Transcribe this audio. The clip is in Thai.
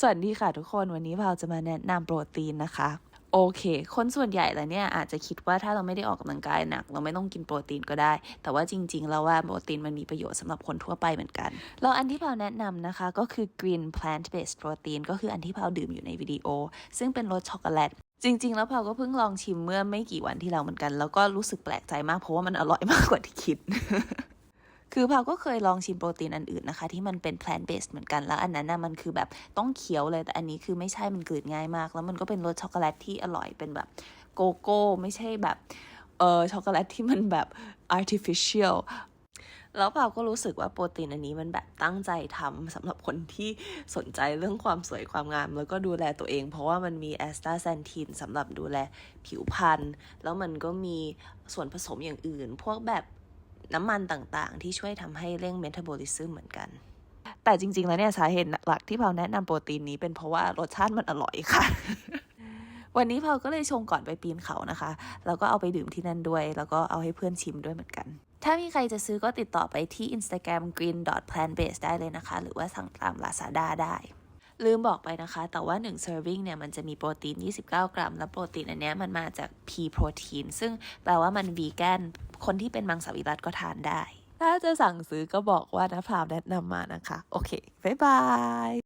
สวัสดีค่ะทุกคนวันนี้เราจะมาแนะนำโปรตีนนะคะโอเค คนส่วนใหญ่แล้วเนี่ยอาจจะคิดว่าถ้าเราไม่ได้ออกกำลังกายหนัก เราไม่ต้องกินโปรตีนก็ได้ แต่ว่าจริงๆ แล้วว่าโปรตีนมันมีประโยชน์สำหรับคนทั่วไปเหมือนกัน แล้วอันที่เราแนะนำนะคะก็คือ green plant based protein ก็คืออันที่เราดื่มอยู่ในวิดีโอ ซึ่งเป็นรสช็อกโกแลตจริง ๆ แล้วเราก็เพิ่งลองชิมเมื่อไม่กี่วันที่แล้วเหมือนกัน แล้วก็รู้สึกแปลกใจมากเพราะว่ามันอร่อยมากกว่าที่คิด คือพาวก็เคยลองชิมโปรตีนอันอื่นนะคะ ที่มันเป็น plant based เหมือนกันแล้วอันนั้นนะมันคือแบบต้องเคี้ยวเลยแต่อันนี้คือไม่ใช่มันกลืนง่ายมาก แล้วมันก็เป็นรสช็อกโกแลตที่อร่อยเป็นแบบโกโก้ ไม่ใช่แบบเออช็อกโกแลตที่มันแบบ artificial แล้วเปาก็รู้สึกว่าโปรตีนอันนี้มันแบบตั้งใจทำสำหรับคนที่สนใจเรื่องความสวยความงาม แล้วก็ดูแลตัวเอง เพราะว่ามันมีแอสตาแซนทีนสำหรับดูแลผิวพรรณแล้วมันก็มีส่วนผสมอย่างอื่น พวกแบบ น้ำมันต่างๆ ที่ช่วยทำให้เร่งเมตาบอลิซึมเหมือนกัน แต่จริง ๆ แล้วเนี่ยสาเหตุหลักที่เผาแนะนำโปรตีนนี้เป็นเพราะว่ารสชาติมันอร่อยค่ะ วันนี้เผาก็เลยชงก่อนไปปีนเขานะคะ แล้วก็เอาไปดื่มที่นั่นด้วย แล้วก็เอาให้เพื่อนชิมด้วยเหมือนกันถ้ามีใครจะซื้อก็ติดต่อไปที่ Instagram green plant based ได้เลยนะคะ หรือว่าสั่งตาม Lazada ได้ ลืมบอกไปนะคะ แต่ว่า 1 serving เนี่ยมันจะมีโปรตีน 29 กรัม แล้วโปรตีนอันเนี้ยมันมาจาก P protein ซึ่งแปลว่ามันวีแกน คนที่เป็นมังสวิรัตก็ทานได้ ถ้าจะสั่งซื้อก็บอกว่านะพราวแนะนำมานะคะ โอเค บ๊ายบาย